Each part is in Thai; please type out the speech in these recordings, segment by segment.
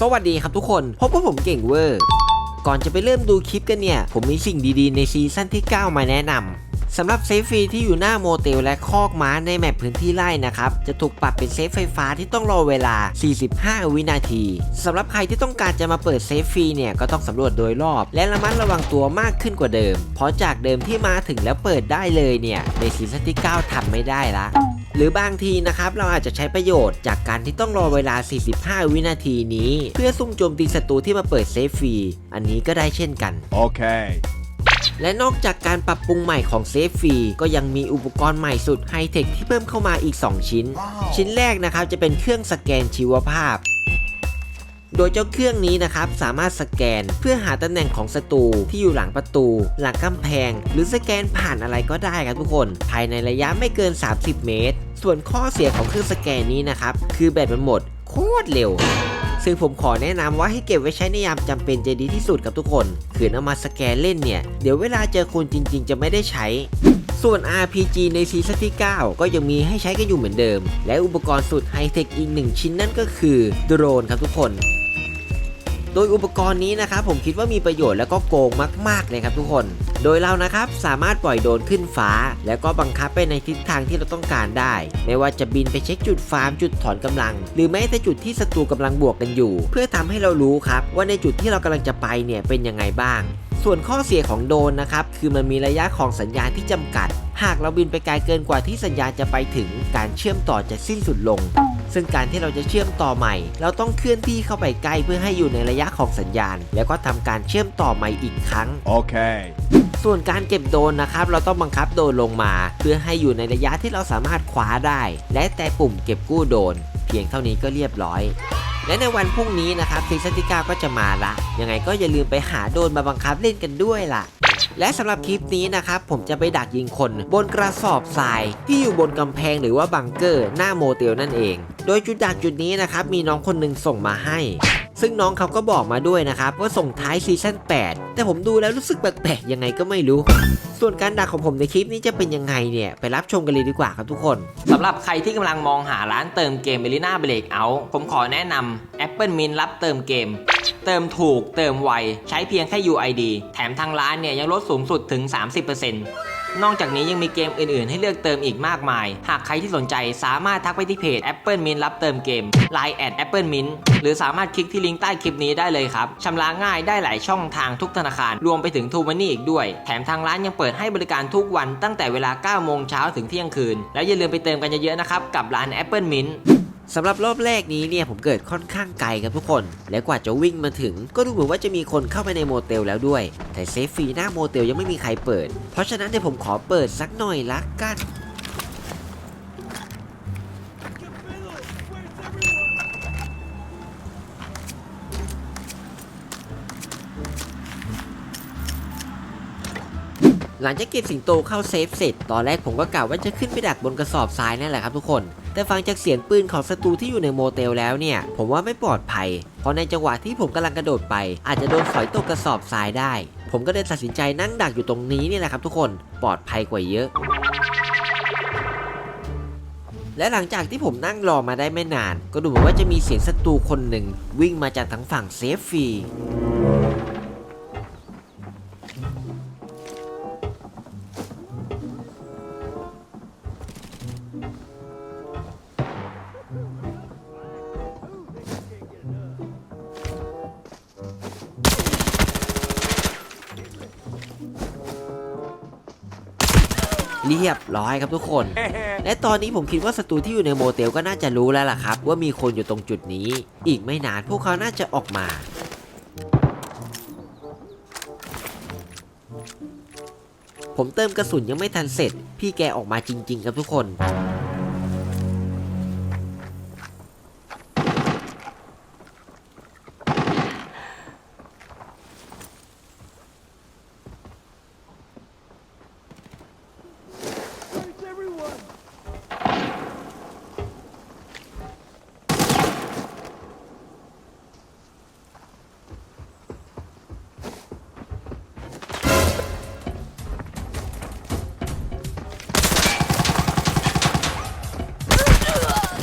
สวัสดีครับทุกคน พบว่าผมเก่งเวอร์ ก่อนจะไปเริ่มดูคลิปกันเนี่ย ผมมีสิ่งดีๆ ในซีซั่นที่ 9 มาแนะนำสำหรับเซฟฟรีที่อยู่หน้าโมเตลและคอกม้าในแมปพื้นที่ไร่นะครับ จะถูกปรับเป็นเซฟไฟฟ้าที่ต้องรอเวลา 45 วินาทีสำหรับใครที่ต้องการจะมาเปิดเซฟฟรีเนี่ยก็ต้องสำรวจโดยรอบ และระมัดระวังตัวมากขึ้นกว่าเดิม เพราะจากเดิมที่มาถึงแล้วเปิดได้เลยเนี่ยในซีซั่นที่ 9ทำไม่ได้ละ หรือบางทีนะครับเราอาจจะใช้ประโยชน์จากการที่ต้องรอเวลา 45 วินาทีนี้ เพื่อซุ่มโจมตีศัตรูที่มาเปิดเซฟฟรี อันนี้ก็ได้เช่นกัน Okay. และนอกจากการปรับปรุงใหม่ของเซฟฟรีก็ยังมีอุปกรณ์ใหม่สุดไฮเทคที่เพิ่มเข้ามาอีก 2 ชิ้น ชิ้นแรกนะครับจะเป็นเครื่องสแกนชีวภาพ โดยเจ้าเครื่องนี้นะครับสามารถสแกนเพื่อหาตำแหน่งของศัตรูที่อยู่หลังประตู หลังกำแพง หรือสแกนผ่านอะไรก็ได้ครับทุกคน ภายในระยะไม่เกิน 30 เมตร ส่วนข้อเสียของเครื่องสแกนนี้นะครับ คือแบตมันหมดโคตรเร็ว ซึ่งผมขอแนะนำว่าให้เก็บไว้ใช้ในยามจำเป็นจะดีที่สุดกับทุกคนขืนเอามาสแกนเล่นเนี่ย เดี๋ยวเวลาเจอคนจริง ๆ จะไม่ได้ใช้ ส่วน RPG ในซีซั่นที่ 9 ก็ยังมีให้ใช้กันอยู่เหมือนเดิม และอุปกรณ์สุดไฮเทคอีกหนึ่งชิ้นนั่นก็คือโดรนครับทุกคน โดยอุปกรณ์นี้นะครับผมคิดว่ามีประโยชน์แล้วก็โกงมากๆเลยครับทุกคน โดยเรานะครับสามารถปล่อยโดรนขึ้นฟ้า แล้วก็บังคับไปในทิศทางที่เราต้องการได้ ไม่ว่าจะบินไปเช็คจุดฟาร์มจุดถอนกำลัง หรือแม้แต่จุดที่ศัตรูกำลังบวกกันอยู่ เพื่อทำให้เรารู้ครับว่าในจุดที่เรากำลังจะไปเนี่ยเป็นยังไงบ้าง ส่วนข้อเสียของโดรนนะครับคือมันมีระยะของสัญญาณที่จำกัด หากเราบินไปไกลเกินกว่าที่สัญญาณจะไปถึงการเชื่อมต่อจะสิ้นสุดลง ซึ่งการที่เราจะเชื่อมต่อใหม่ เราต้องเคลื่อนที่เข้าไปใกล้เพื่อให้อยู่ในระยะของสัญญาณ แล้วก็ทำการเชื่อมต่อใหม่อีกครั้ง Okay. ส่วนการเก็บโดรนนะครับ เราต้องบังคับโดรนลงมา เพื่อให้อยู่ในระยะที่เราสามารถคว้าได้ และแต่ปุ่มเก็บกู้โดรนเพียงเท่านี้ก็เรียบร้อย และในวันพรุ่งนี้นะครับซีซั่นที่9ก็จะมาละ ยังไงก็อย่าลืมไปหาโดนมาบังคับเล่นกันด้วยล่ะ และสำหรับคลิปนี้นะครับผมจะไปดักยิงคนบนกระสอบทราย ที่อยู่บนกำแพงหรือว่าบังเกอร์ หน้าโมเตลนั่นเอง โดยจุดดักจุดนี้นะครับมีน้องคนหนึ่งส่งมาให้ ซึ่งน้องเขาก็บอกมาด้วยนะครับว่าส่งท้ายซีซั่น8 แต่ผมดูแล้วรู้สึกแปลกๆยังไงก็ไม่รู้ ส่วนการดักของผมในคลิปนี้จะเป็นยังไงเนี่ย ไปรับชมกันเลยดีกว่าครับทุกคนสำหรับใครที่กำลังมองหาร้านเติมเกม e l i n a Breakout ผมขอแนะนำ Apple Mint รับเติมเกม เติมถูกเติมไวใช้เพียงแค่ UID แถมทางร้านเนี่ยยังลดสูงสุดถึง 30% นอกจากนี้ยังมีเกมอื่นๆ ให้เลือกเติมอีกมากมาย หากใครที่สนใจสามารถทักไปที่เพจ Apple Mint รับเติมเกม Line at Apple Mint หรือสามารถคลิกที่ลิงก์ใต้คลิปนี้ได้เลยครับชำระง่ายได้หลายช่องทางทุกธนาคาร รวมไปถึง t ูมันนี่อีกด้วย แถมทางร้านยังเปิดให้บริการทุกวันตั้งแต่เวลา 9 โมงเช้าถึงเที่ยงคืน แล้วอย่าลืมไปเติมกันเยอะๆนะครับกับร้าน Apple Mint สำหรับรอบแรกนี้เนี่ยผมเกิดค่อนข้างไกลครับทุกคน และกว่าจะวิ่งมาถึง ก็ดูเหมือนว่าจะมีคนเข้าไปในโมเตลแล้วด้วย แต่เซฟฟรีหน้าโมเตลยังไม่มีใครเปิด เพราะฉะนั้นเดี๋ยวผมขอเปิดสักหน่อยละกัน หลังจากเก็บสิงโตเข้าเซฟเสร็จ ตอนแรกผมก็กะว่าจะขึ้นไปดักบนกระสอบทรายนั่นแหละครับทุกคน แต่ฟังจากเสียงปืนของศัตรูที่อยู่ในโมเตลแล้วเนี่ย ผมว่าไม่ปลอดภัย เพราะในจังหวะที่ผมกำลังกระโดดไป อาจจะโดนฝอยตกกระสอบทรายได้ ผมก็เลยตัดสินใจนั่งดักอยู่ตรงนี้นี่แหละครับทุกคน ปลอดภัยกว่าเยอะและหลังจากที่ผมนั่งรอมาได้ไม่นาน ก็ดูเหมือนว่าจะมีเสียงศัตรูคนหนึ่งวิ่งมาจากทางฝั่งเซฟฟี รีเรียบร้อยครับทุกคน และตอนนี้ผมคิดว่าศัตรูที่อยู่ในโมเตลก็น่าจะรู้แล้วล่ะครับ ว่ามีคนอยู่ตรงจุดนี้ อีกไม่นานพวกเขาน่าจะออกมา ผมเติมกระสุนยังไม่ทันเสร็จ พี่แกออกมาจริง ๆ ครับทุกคน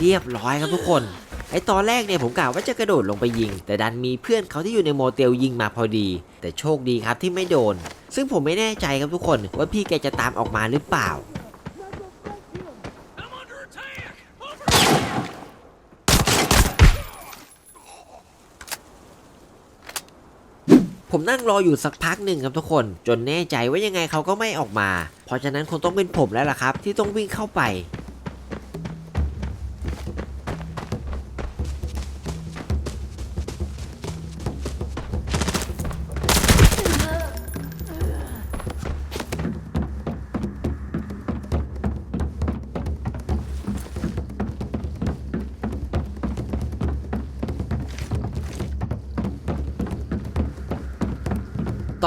เรียบร้อยครับทุกคนไอตอนแรกเนี่ยผมกะว่าจะกระโดดลงไปยิง แต่ดันมีเพื่อนเขาที่อยู่ในโมเตลยิงมาพอดี แต่โชคดีครับที่ไม่โดน ซึ่งผมไม่แน่ใจครับทุกคนว่าพี่แกจะตามออกมาหรือเปล่าผมนั่งรออยู่สักพักหนึ่งครับทุกคน จนแน่ใจว่ายังไงเขาก็ไม่ออกมา เพราะฉะนั้นคงต้องเป็นผมแล้วล่ะครับ ที่ต้องวิ่งเข้าไป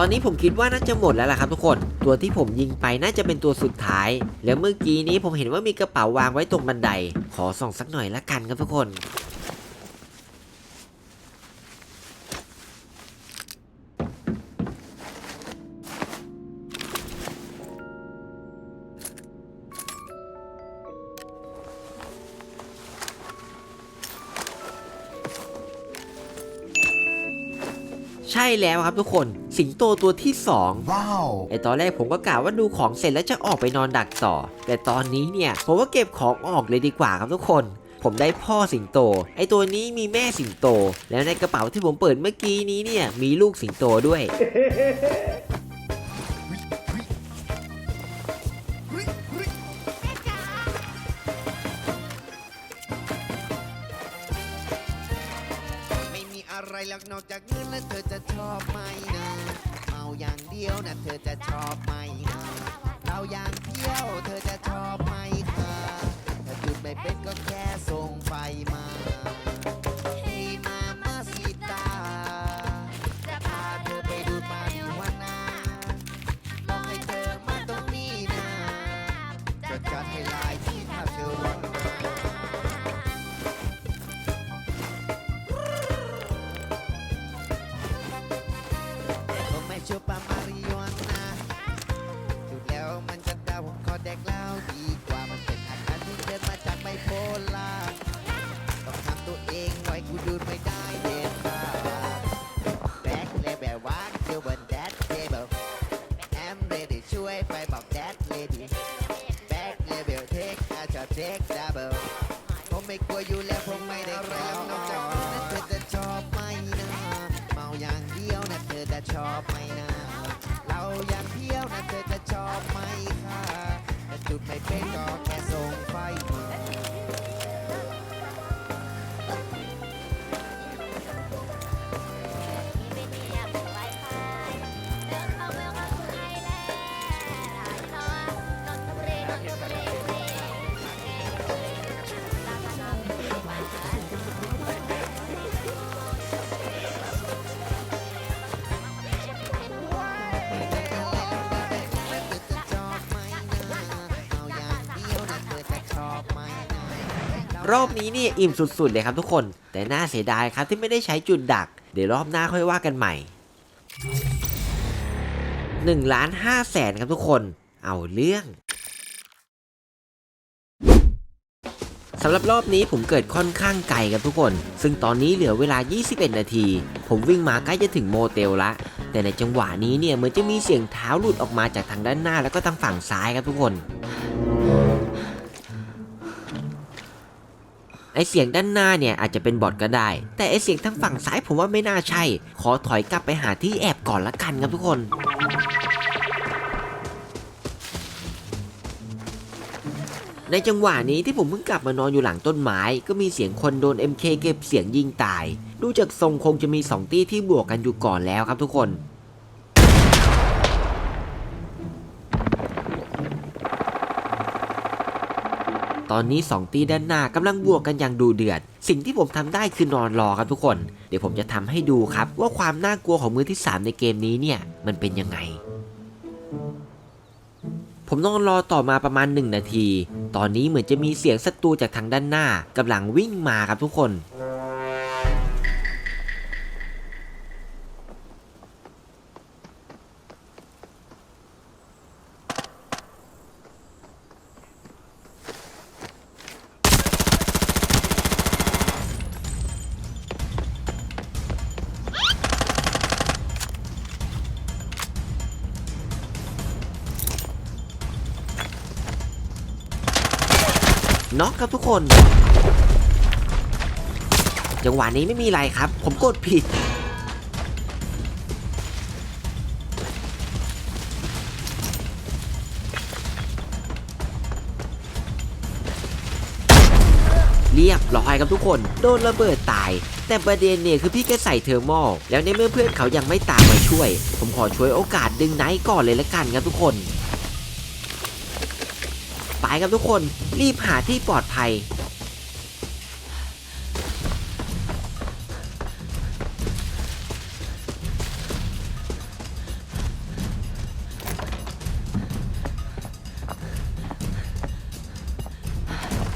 อนนี้ผมคิดว่าน่าจะหมดแล้วล่ะครับทุกคน ตัวที่ผมยิงไปน่าจะเป็นตัวสุดท้าย แล้วเมื่อกี้นี้ผมเห็นว่ามีกระเป๋าวางไว้ตรงบันได ขอส่องสักหน่อยละกันครับทุกคน ใช่แล้วครับทุกคนสิงโตตัวที่สอง Wow. ไอตอนแรกผมก็กะว่าดูของเสร็จแล้วจะออกไปนอนดักต่อ แต่ตอนนี้เนี่ยผมว่าเก็บของออกเลยดีกว่าครับทุกคน ผมได้พ่อสิงโต ไอตัวนี้มีแม่สิงโต แล้วในกระเป๋าที่ผมเปิดเมื่อกี้นี้เนี่ยมีลูกสิงโตด้วย จากเงินแล้วเธอจะชอบไหมนะเมาอย่างเดียวนะเธอจะชอบไหมนะเราอย่างเที่ยวเธอจะชอบไหมคะถ้าจุดไม่เป็นก็แค่ส่งไฟมาาจจะเทคดับเบิลผมไม่กลัวอยู่แล้วผมไม่ได้อะไรแล้วนอกจากนั้นเธอจะชอบไหมนะเมาอย่างเดียวนะเธอจะชอบไหมนะเราอย่างเดียวนะเธอจะชอบไหมคะแต่จุดไม่เป็นก็แค่ รอบนี้เนี่ยอิ่มสุดๆเลยครับทุกคน แต่น่าเสียดายครับที่ไม่ได้ใช้จุดดัก เดี๋ยวรอบหน้าค่อยว่ากันใหม่1ล้าน5แสนครับทุกคน เอาเรื่องสำหรับรอบนี้ผมเกิดค่อนข้างไกลครับทุกคน ซึ่งตอนนี้เหลือเวลา 21 นาที ผมวิ่งมาใกล้จะถึงโมเตลละ แต่ในจังหวะนี้เนี่ยเหมือนจะมีเสียงเท้าหลุดออกมาจากทางด้านหน้าแล้วก็ทางฝั่งซ้ายครับทุกคน ไอเสียงด้านหน้าเนี่ยอาจจะเป็นบอทก็ได้ แต่ไอเสียงทางฝั่งซ้ายผมว่าไม่น่าใช่ ขอถอยกลับไปหาที่แอบก่อนละกันครับทุกคนในจังหวะนี้ที่ผมเพิ่งกลับมานอนอยู่หลังต้นไม้ ก็มีเสียงคนโดน MK เก็บเสียงยิงตาย ดูจากทรงคงจะมี 2 ตี้ที่บวกกันอยู่ก่อนแล้วครับทุกคน ตอนนี้ 2 ตีด้านหน้ากำลังบวกกันอย่างดูเดือด สิ่งที่ผมทำได้คือนอนรอครับทุกคน เดี๋ยวผมจะทำให้ดูครับ ว่าความน่ากลัวของมือที่ 3 ในเกมนี้เนี่ยมันเป็นยังไงผมนอนรอต่อมาประมาณ 1 นาที ตอนนี้เหมือนจะมีเสียงศัตรูจากทางด้านหน้ากำลังวิ่งมาครับทุกคน น็อกครับทุกคนจังหวะนี้ไม่มีอะไรครับ ผมกดผิด เรียบร้อยครับทุกคน โดนระเบิดตาย แต่ประเด็นเนี่ยคือพี่แกใส่เทอร์โมอลแล้วในเมื่อเพื่อนเขายังไม่ตามมาช่วย ผมขอช่วยโอกาสดึงไนท์ก่อนเลยละกันครับทุกคนายครับทุกคนรีบหาที่ปลอดภัย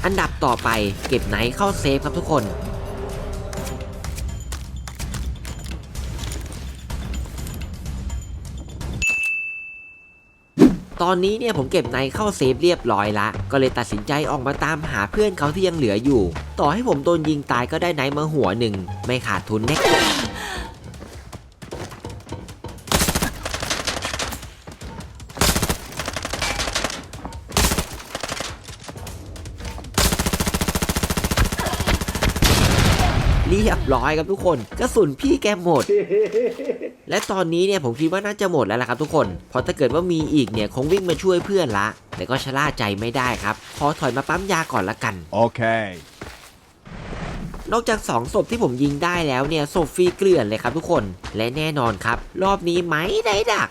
อันดับต่อไปเก็บไนท์เข้าเซฟครับทุกคน ตอนนี้เนี่ยผมเก็บไนเข้าเซฟเรียบร้อยละ ก็เลยตัดสินใจออกมาตามหาเพื่อนเขาที่ยังเหลืออยู่ ต่อให้ผมโดนยิงตายก็ได้ไนมาหัวหนึ่ง ไม่ขาดทุนแน่ เรียบร้อยครับทุกคน กระสุนพี่แกหมด และตอนนี้เนี่ยผมคิดว่าน่าจะหมดแล้วล่ะครับทุกคน เพราะถ้าเกิดว่ามีอีกเนี่ยคงวิ่งมาช่วยเพื่อนละ แต่ก็ชะล่าใจไม่ได้ครับ ขอถอยมาปั๊มยาก่อนละกัน Okay. นอกจาก2ศพที่ผมยิงได้แล้วเนี่ยศพฟรีเกลื่อนเลยครับทุกคน และแน่นอนครับ รอบนี้ไม่ได้ดัก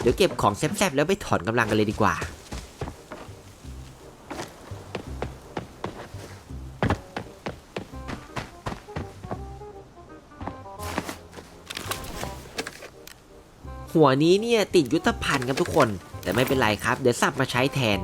เดี๋ยวเก็บของแซ่บๆแล้วไปถอนกำลังกันเลยดีกว่า หัวนี้เนี่ยติดยุทธภัณฑ์ครับทุกคน แต่ไม่เป็นไรครับ เดี๋ยวสับมาใช้แทน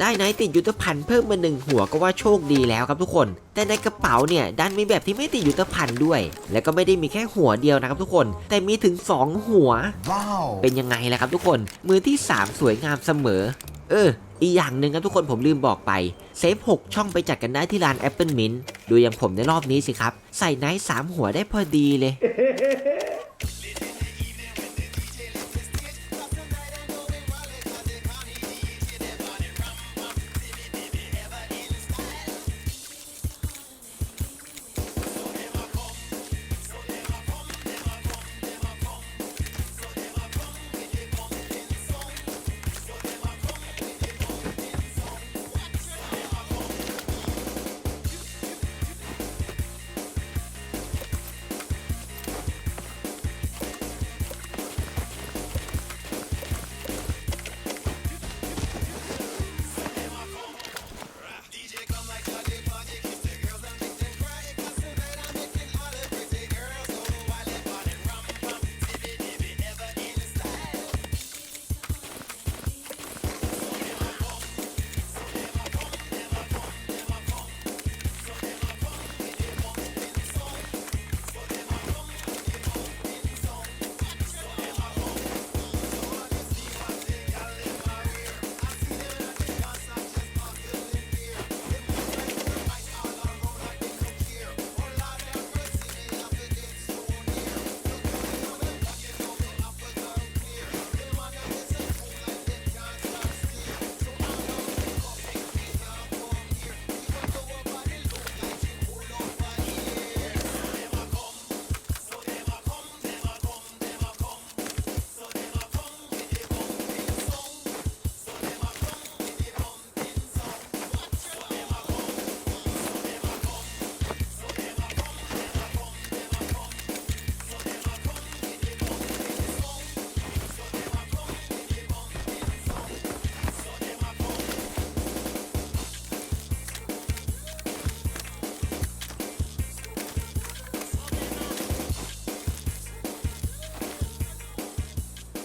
ได้ไนท์ติดยุทธภัณฑ์เพิ่มมาหนึ่งหัวก็ว่าโชคดีแล้วครับทุกคน แต่ในกระเป๋าเนี่ยดันมีแบบที่ไม่ติดยุทธภัณฑ์ด้วย แล้วก็ไม่ได้มีแค่หัวเดียวนะครับทุกคน แต่มีถึง 2 หัว Wow. เป็นยังไงล่ะครับทุกคน มือที่ 3 สวยงามเสมอ เออ อีกอย่างหนึ่งครับทุกคนผมลืมบอกไป เซฟ 6 ช่องไปจัดกันได้ที่ร้าน Apple Mint ดูอย่างผมในรอบนี้สิครับ ใส่ไนท์3หัวได้พอดีเลย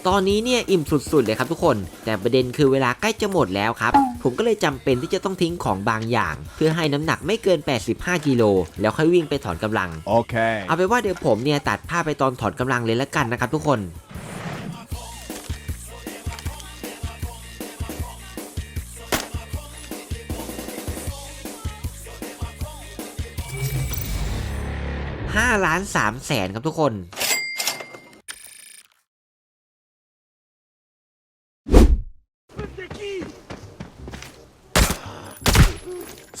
ตอนนี้เนี่ยอิ่มสุดๆเลยครับทุกคน แต่ประเด็นคือเวลาใกล้จะหมดแล้วครับ ผมก็เลยจำเป็นที่จะต้องทิ้งของบางอย่าง เพื่อให้น้ำหนักไม่เกิน 85 กิโลแล้วค่อยวิ่งไปถอนกำลัง Okay. เอาไปนว่าเดี๋ยวผมเนี่ยตัดภาพไปตอนถอนกำลังเลยละกันนะครับทุกคน5ล้าน3แสนครับทุกคน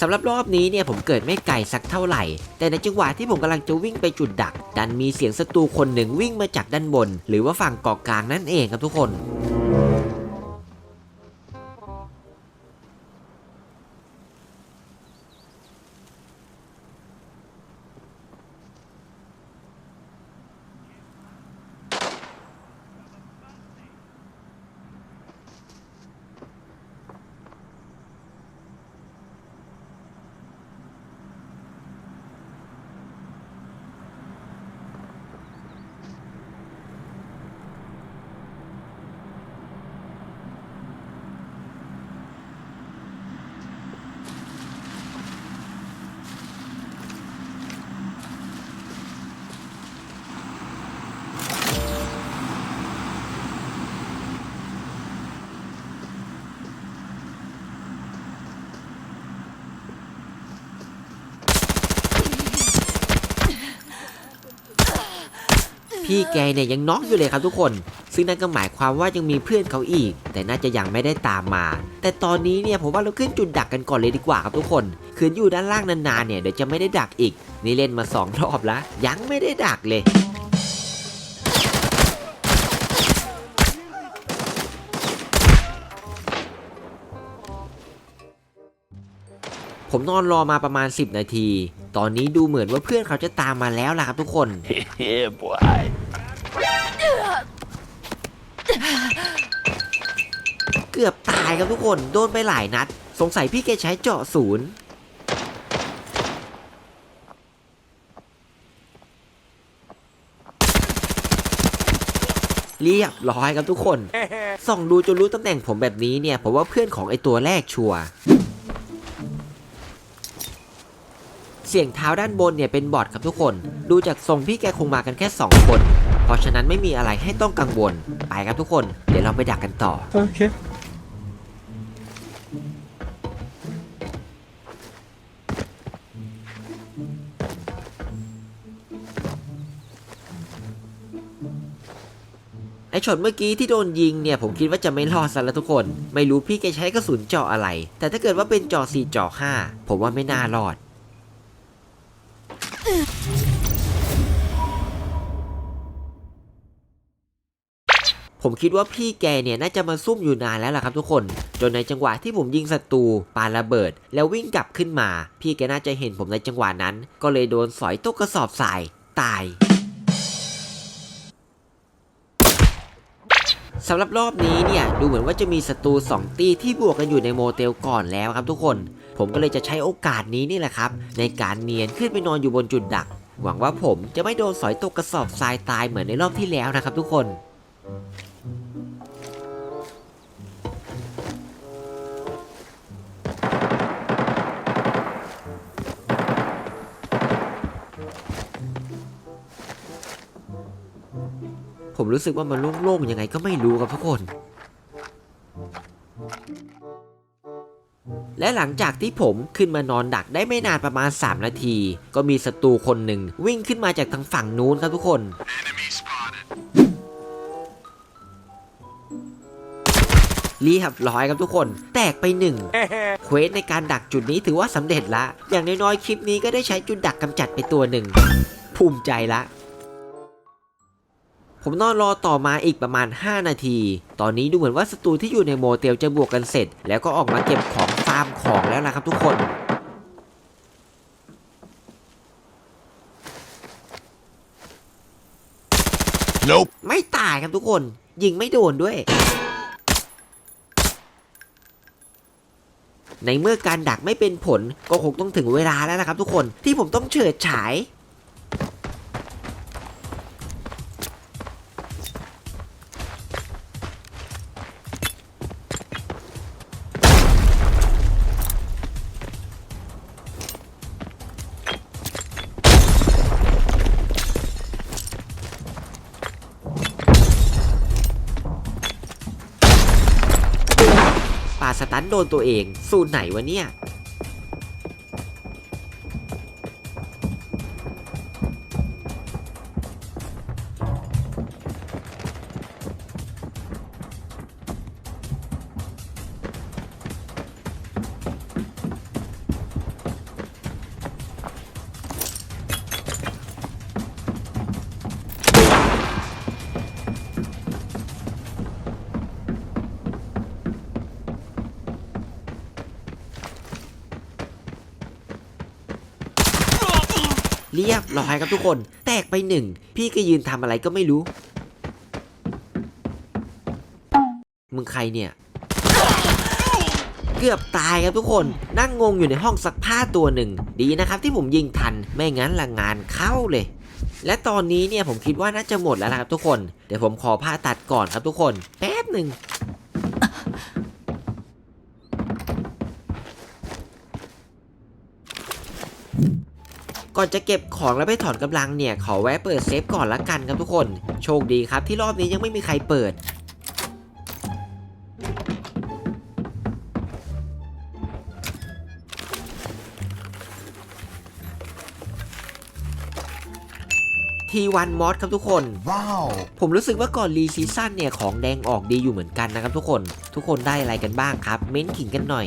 สำหรับรอบนี้เนี่ยผมเกิดไม่ไกลสักเท่าไหร่ แต่ในจังหวะที่ผมกำลังจะวิ่งไปจุดดัก ดันมีเสียงศัตรูคนหนึ่งวิ่งมาจากด้านบน หรือว่าฝั่งเกาะกลางนั่นเองครับทุกคน พี่แกเนี่ยยังน็อกอยู่เลยครับทุกคน ซึ่งนั่นก็หมายความว่ายังมีเพื่อนเขาอีก แต่น่าจะยังไม่ได้ตามมา แต่ตอนนี้เนี่ยผมว่าเราขึ้นจุดดักกันก่อนเลยดีกว่าครับทุกคนคืนอยู่ด้านล่างนานๆเนี่ยเดี๋ยวจะไม่ได้ดักอีก นี่เล่นมาสองรอบแล้ว ยังไม่ได้ดักเลยผมนอนรอมาประมาณ 10 นาที ตอนนี้ดูเหมือนว่าเพื่อนเขาจะตามมาแล้วล่ะครับทุกคน yeah, boy. เกือบตายครับทุกคนโดนไปหลายนัด สงสัยพี่แกใช้เจาะศูนย์เรียบร้อยครับทุกคน ส่องดูจนรู้ตำแหน่งผมแบบนี้เนี่ยผมว่าเพื่อนของไอตัวแรกชัวเสียงเท้าด้านบนเนี่ยเป็นบอทครับทุกคน ดูจากทรงพี่แกคงมากันแค่ 2 คน เพราะฉะนั้นไม่มีอะไรให้ต้องกังวล ไปครับทุกคน เดี๋ยวเราไปดักกันต่อ Okay. ไอช็อตเมื่อกี้ที่โดนยิงเนี่ยผมคิดว่าจะไม่รอดซะแล้วทุกคน ไม่รู้พี่แกใช้กระสุนเจาะอะไร แต่ถ้าเกิดว่าเป็นเจาะ4เจาะ5ผมว่าไม่น่ารอด ผมคิดว่าพี่แกเนี่ยน่าจะมาซุ่มอยู่นานแล้วล่ะครับทุกคน จนในจังหวะที่ผมยิงศัตรูปาระเบิด แล้ววิ่งกลับขึ้นมา พี่แกน่าจะเห็นผมในจังหวะนั้น ก็เลยโดนสอยตุ๊กกระสอบทราย ตาย สำหรับรอบนี้เนี่ยดูเหมือนว่าจะมีศัตรู2ตีที่บวกกันอยู่ในโมเตลก่อนแล้วครับทุกคน ผมก็เลยจะใช้โอกาสนี้นี่แหละครับ ในการเนียนขึ้นไปนอนอยู่บนจุดดัก หวังว่าผมจะไม่โดนสอยตกกระสอบทรายตายเหมือนในรอบที่แล้วนะครับทุกคน ผมรู้สึกว่ามันโล่งๆยังไงก็ไม่รู้ครับทุกคน และหลังจากที่ผมขึ้นมานอนดักได้ไม่นานประมาณ 3 นาที ก็มีศัตรูคนหนึ่งวิ่งขึ้นมาจากทางฝั่งนู้นครับทุกคนรียบร้อยครับทุกคน แตกไปหนึ่งเควสในการดักจุดนี้ถือว่าสำเร็จละ อย่างน้อยๆคลิปนี้ก็ได้ใช้จุดดักกำจัดไปตัวหนึ่ง ภูมิใจละ ผมนอนรอต่อมาอีกประมาณ 5 นาที ตอนนี้ดูเหมือนว่าศัตรูที่อยู่ในโมเตลจะบวกกันเสร็จ แล้วก็ออกมาเก็บของฟาร์มของแล้วนะครับทุกคน Nope. ไม่ตายครับทุกคน ยิงไม่โดนด้วย ในเมื่อการดักไม่เป็นผลก็คงต้องถึงเวลาแล้วนะครับทุกคนที่ผมต้องเฉิดฉายาสตันโดนตัวเอง สูตรไหนวะเนี่ย เรียบร้อยครับทุกคน แตกไปหนึ่ง พี่ก็ยืนทำอะไรก็ไม่รู้ มึงใครเนี่ย เกือบตายครับทุกคน นั่งงงอยู่ในห้องซักผ้าตัวหนึ่ง ดีนะครับที่ผมยิงทัน ไม่งั้นละงานเข้าเลยและตอนนี้เนี่ยผมคิดว่าน่าจะหมดแล้วครับทุกคน เดี๋ยวผมขอผ้าตัดก่อนครับทุกคน แป๊บหนึ่ง ก่อนจะเก็บของแล้วไปถอนกำลังเนี่ยขอแวะเปิดเซฟก่อนละกันครับทุกคน โชคดีครับที่รอบนี้ยังไม่มีใครเปิดทีวันมอสครับทุกคน ว้าว ผมรู้สึกว่าก่อนรีซีซั่นเนี่ยของแดงออกดีอยู่เหมือนกันนะครับทุกคน ทุกคนได้อะไรกันบ้างครับ เม้นขิงกันหน่อย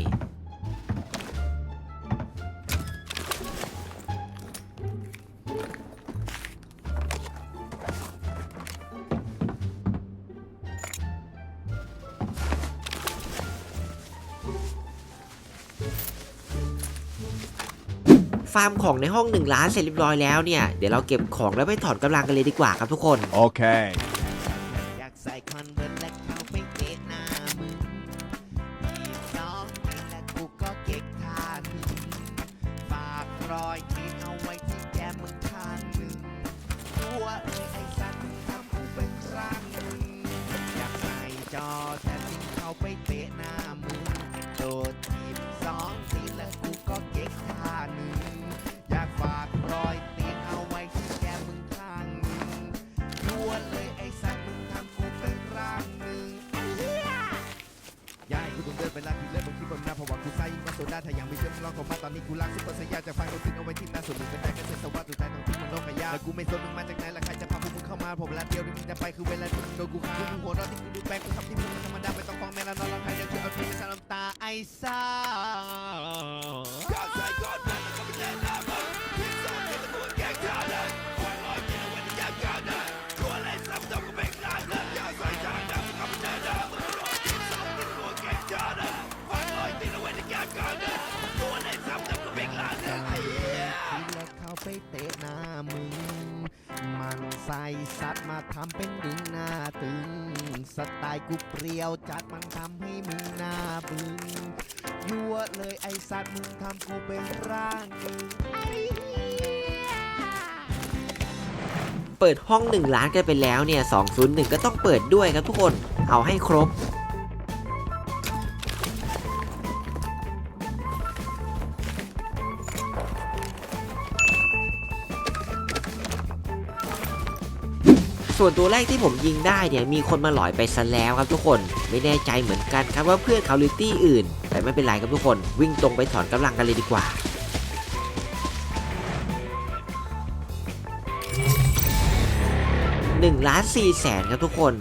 ฟาร์มของในห้อง1ล้านเสร็จเรียบร้อยแล้วเนี่ยเดี๋ยวเราเก็บของแล้วไปถอนกำลังกันเลยดีกว่าครับทุกคน โอเค ไม่สนมึงมาจากไหนและใครจะพาพวกมึงเข้ามาผมลาเดียวที่มึงจะไปคือเวลาที่มึงโดนกูฆ่ากูหัวเร้อนที่กูดูแปลกกูทำที่มึงธรรมดาไม่ต้องฟ้องแม่ละนอนร้องไห้เดี๋ยวกูเอาทีไปสน้ำตาไอ้ซ่าที่แรกเข้าไปเตะหน้ามึง ใส่สัตว์มาทำเป็นดึงหน้าตึง สไตล์กูเปรียวจัดมันทำให้มึงหน้าบึงยั่วเลยไอสัตว์มึงทำกูเป็นร่างมึงไอเปิดห้อง 1 ล้านกันไปแล้วเนี่ย 201 ก็ต้องเปิดด้วยครับทุกคน เอาให้ครบ ส่วนตัวแรกที่ผมยิงได้เนี่ยมีคนมาหลอยไปซะแล้วครับทุกคนไม่แน่ใจเหมือนกันครับว่าเพื่อนเขาหรือตี้อื่น แต่ไม่เป็นไรครับทุกคน วิ่งตรงไปถอนกำลังกันเลยดีกว่า1ล้าน4แสนครับทุกคน